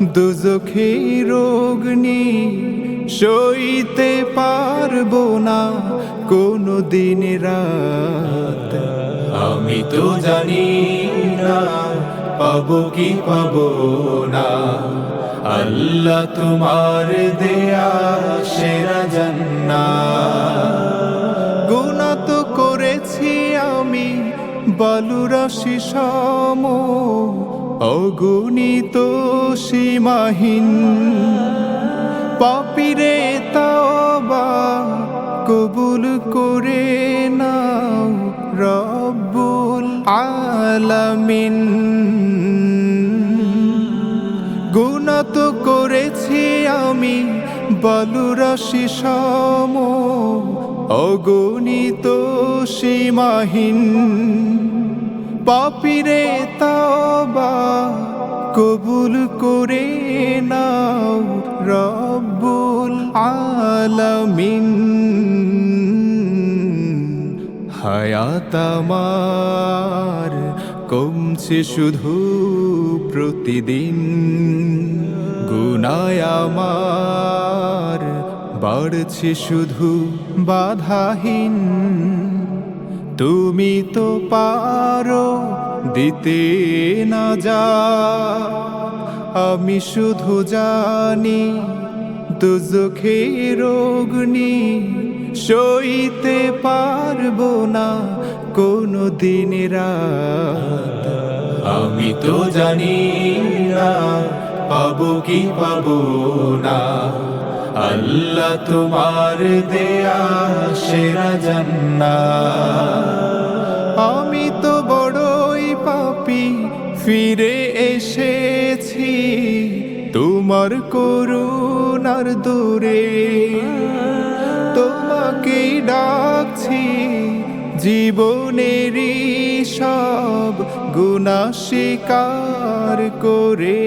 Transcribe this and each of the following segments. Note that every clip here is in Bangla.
দুজখের অগ্নি সইতে পারব না কোনো দিন রাত। আমি তো জানি না পাবো কি পাবো না। আল্লাহ তোমার দেয়া সেরা জান্না গুণা তো করেছি আমি বালুরাশি সম। অগুণিত সীমাহীন পাপিরে তাওবা কবুল করে নাও রব্বুল আলামিন। গুণা তো করেছি আমি বালুরাশি সম অগণিত সীমাহীন পাপিরে তাওবা কবুল করে নাও রব্বুল আলামিন। হায়াত আমার কমছে শুধু প্রতিদিন। গুনায় আমার বাড়ছে শুধু বাধাহীন। তুমি তো পারো দিতে না যা। আমি শুধু জানি দুজখের অগ্নি সইতে পারব না কোনো দিন রাত। আমি তো জানি না, পাবো কি পাবো না। আল্লাহ তোমার দেয়া সেরা জান্না তোমার করুণার দূরে, তোমাকে ডাকছি জীবনেরই সব গুণা স্বীকার করে।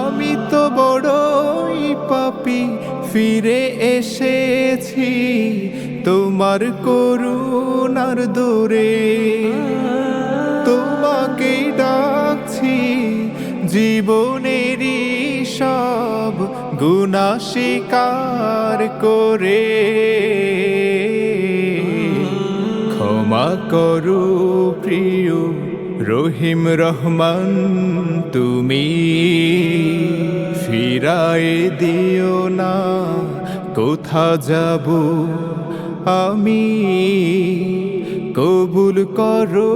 আমি তো বড়ই পাপি, ফিরে এসেছি তোমার করুণার দূরে। জীবনেরই সব গুণা স্বীকার করে। ক্ষমা করো প্রিয় রহিম রহমান, তুমি ফিরায় দিও না, কোথা যাব আমি? কবুল করো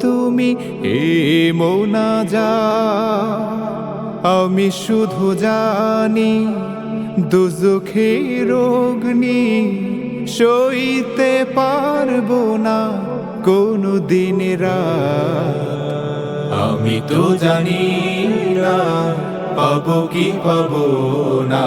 তুমি এ মোনা যা আমি শুধু জানি দুজখের অগ্নি সইতে পারব না কোনো দিন আমি তো জানি না, পাবো কি পাবো না।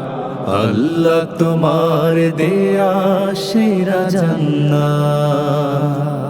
আল্লাহ তোমার দেয়া সেরা জান্নাত।